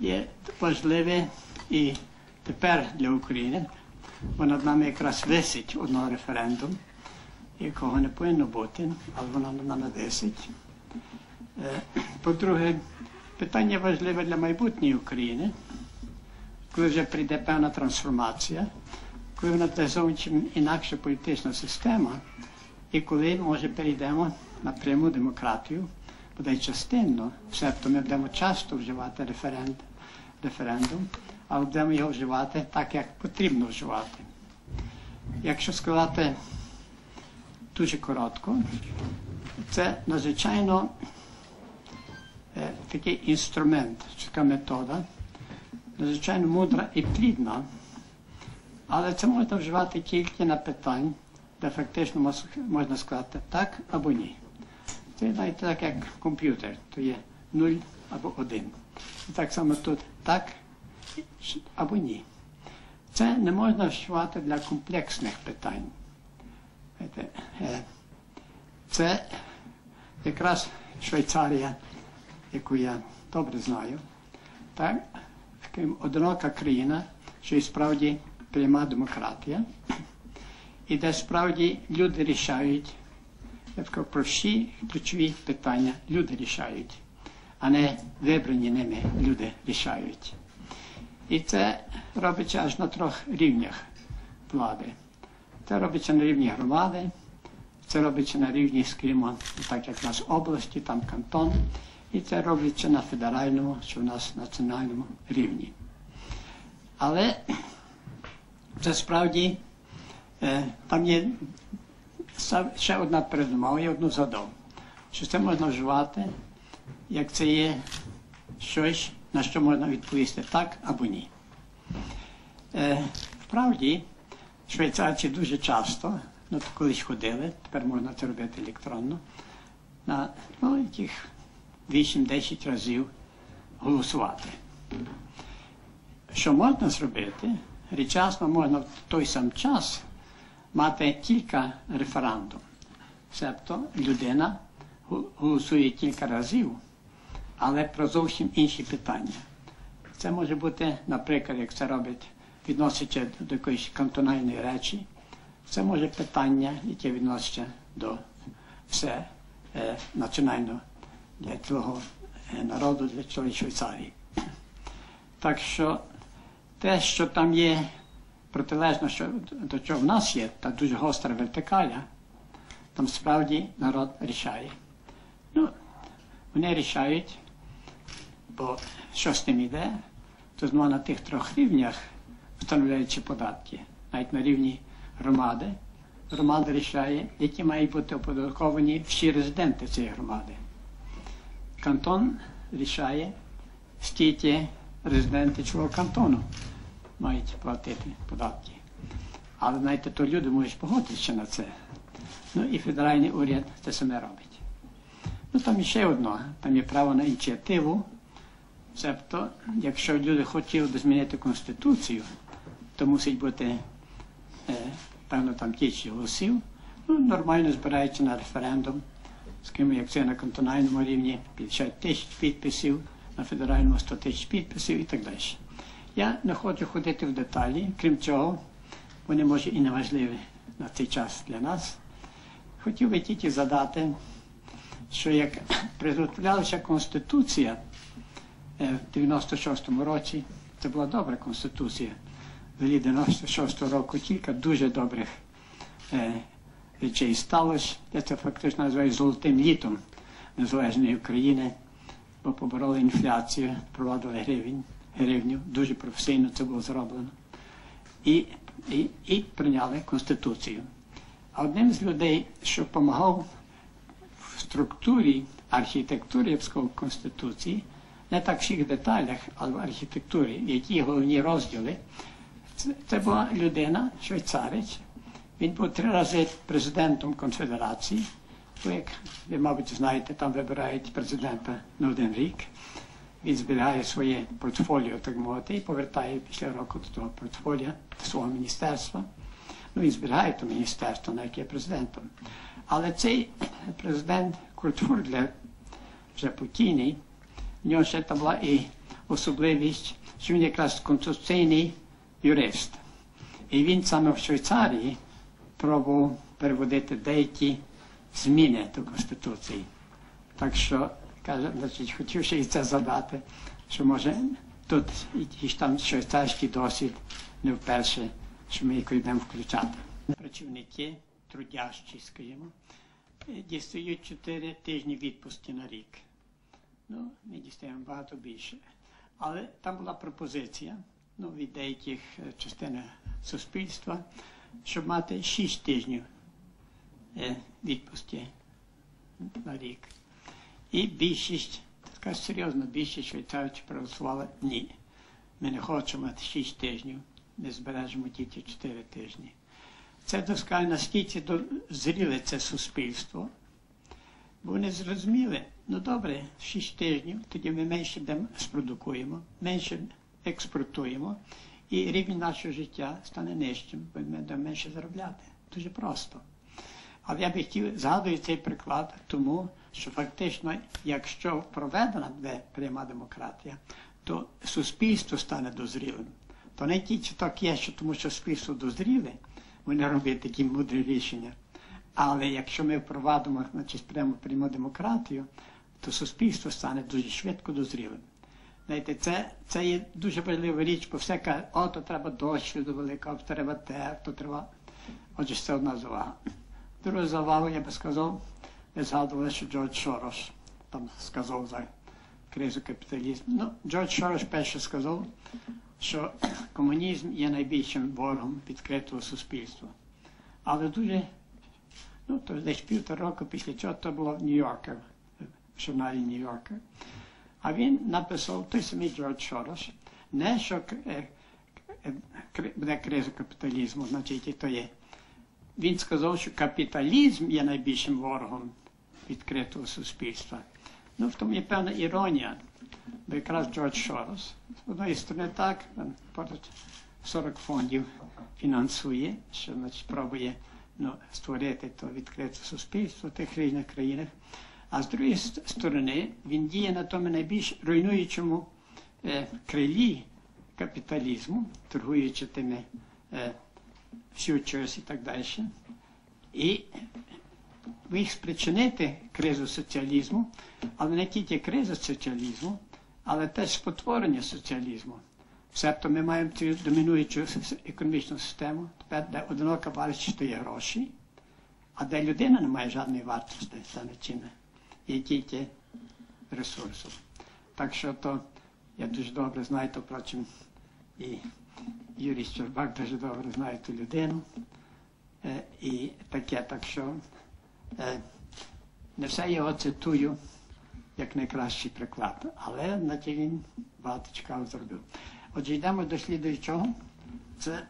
є важливе і тепер для України, бо над нами якраз висить одного референдум, якого не повинно бути, але воно над нами висить. Е, По-друге, питання важливе для майбутньої України, коли вже прийде певна трансформація, коли вона буде інакша політична система, і коли, може, перейдемо на пряму демократію, бодай частинно, себто ми будемо часто вживати референдум, референдум, але будемо його вживати так, як потрібно вживати. Якщо сказати дуже коротко, це надзвичайно е, такий інструмент, така метода, надзвичайно мудра і плідна, але це можна вживати тільки на питань, де фактично можна сказати так або ні. Це навіть так, як комп'ютер, то є 0 або 1. І так само тут так або ні. Це не можна вживати для комплексних питань. Це якраз Швейцарія, яку я добре знаю, так? Одинока країна, що і справді пряма демократія, і де справді люди рішають, я б ключові питання люди рішають, а не вибрані ними люди рішають. І це робиться аж на трьох рівнях влади. Це робиться на рівні громади, це робиться на рівні, скажімо, так як в нас області, там кантон, і це робиться на федеральному, що в нас національному рівні. Але це справді е, там є ще одна передумова, я одну згадав, що це можна вживати, як це є щось, на що можна відповісти так або ні. Е, вправді, швейцарці дуже часто, ну то колись ходили, тепер можна це робити електронно, на ну, яких 8-10 разів голосувати. Що можна зробити? Рідчасно можна в той сам час мати кілька референдум. Себто людина голосує кілька разів, але про зовсім інші питання. Це може бути, наприклад, як це робить, відноситься до якоїсь кантональної речі. Це може питання, яке відноситься до все е, національного для цього е, народу, для цілої Швейцарії. Так що те, що там є протилежно що, до чого в нас є, та дуже гостра вертикаля, там справді народ рішає. Ну, вони рішають, бо що з тим іде, то знову на тих трьох рівнях встановляються податки, навіть на рівні громади. Громада рішає, які мають бути оподатковані всі резиденти цієї громади. Кантон рішає, скільки резиденти цього кантону мають платити податки. Але знаєте, то люди можуть погодитися на це. Ну і федеральний уряд це саме робить. Ну там ще одно, там є право на ініціативу. Себто, якщо люди хотіли змінити Конституцію, то мусить бути е, певно там кількість голосів. Ну, нормально збирається на референдум, скажімо, як це на кантональному рівні 50 тисяч підписів, на федеральному 100 тисяч підписів і так далі. Я не хочу ходити в деталі, крім цього, вони може і не важливі на цей час для нас. Хотів би тільки задати, що як приготовлялася Конституція е, в 96-му році, це була добра Конституція. Взагалі 96-го року кілька дуже добрих е, речей сталося. Я це фактично називаю золотим літом незалежної України, бо побороли інфляцію, провадили гривень, гривню, дуже професійно це було зроблено. І, і, і прийняли Конституцію. А одним з людей, що допомагав в структурі архітектури я Конституції, не так в всіх деталях, але в архітектурі, які головні розділи, це, була людина, швейцарець. Він був три рази президентом конфедерації. Як ви, мабуть, знаєте, там вибирають президента на один рік. Він зберігає своє портфоліо, так мовити, і повертає після року до того портфоліо до свого міністерства. Ну, він зберігає то міністерство, на яке є президентом. Але цей президент Курт Фурглер, вже покійний, в нього ще там була і особливість, що він якраз конституційний юрист. І він саме в Швейцарії пробував переводити деякі зміни до Конституції. Так що, каже, значить, хотів ще і це задати, що може тут і там швейцарський досвід не вперше, що ми їх йдемо включати. Працівники, трудящі, скажімо, дістають 4 тижні відпустки на рік. Ну, ми дістаємо багато більше. Але там була пропозиція ну, від деяких е, частин суспільства, щоб мати 6 тижнів е, відпустки на рік. І більшість, така серйозна більшість швейцарців проголосувала ні. Ми не хочемо 6 тижнів, ми збережемо тільки 4 тижні. Це доскає, наскільки дозріле це суспільство, бо вони зрозуміли, ну добре, 6 тижнів, тоді ми менше спродукуємо, менше експортуємо, і рівень нашого життя стане нижчим, бо ми будемо менше заробляти. Дуже просто. Але я би хотів згадую цей приклад, тому що фактично, якщо проведена буде пряма демократія, то суспільство стане дозрілим. То не тільки так є, що тому що суспільство дозріле, вони роблять такі мудрі рішення. Але якщо ми впровадимо значить, пряму демократію, то суспільство стане дуже швидко дозрілим. Знаєте, це це є дуже важлива річ, бо все каже, о, то треба досвіду великого, треба те, то треба. Отже, це одна завага. Друга завага, я би сказав, ви згадували, що Джордж Шорош там сказав за кризу капіталізму. Ну, Джордж Шорош перше сказав, що комунізм є найбільшим ворогом відкритого суспільства. Але дуже, ну, то десь півтора року після цього то було в Нью-Йоркер, в журналі Нью-Йоркер. А він написав той самий Джордж Шорош, не що буде криза капіталізму, значить, і то є. Він сказав, що капіталізм є найбільшим ворогом відкритого суспільства. Ну, в тому є певна іронія, бо якраз Джордж Шорос, з одної сторони так, понад 40 фондів фінансує, що значить, пробує ну, створити то відкрите суспільство в тих різних країнах. А з другої сторони, він діє на тому найбільш руйнуючому е, крилі капіталізму, торгуючи тими е, futures і так далі. І міг спричинити кризу соціалізму, але не тільки кризу соціалізму, але теж спотворення соціалізму. Себто ми маємо цю домінуючу економічну систему, тепер де одинока вартість є гроші, а де людина не має жодної вартості за нічими, є тільки ресурсу. Так що то я дуже добре знаю, то впрочем, і Юрій Щербак дуже добре знає ту людину. Е, і таке, так що е, не все його цитую як найкращий приклад, але наче він багато цікаво зробив. Отже, йдемо до слідуючого. Це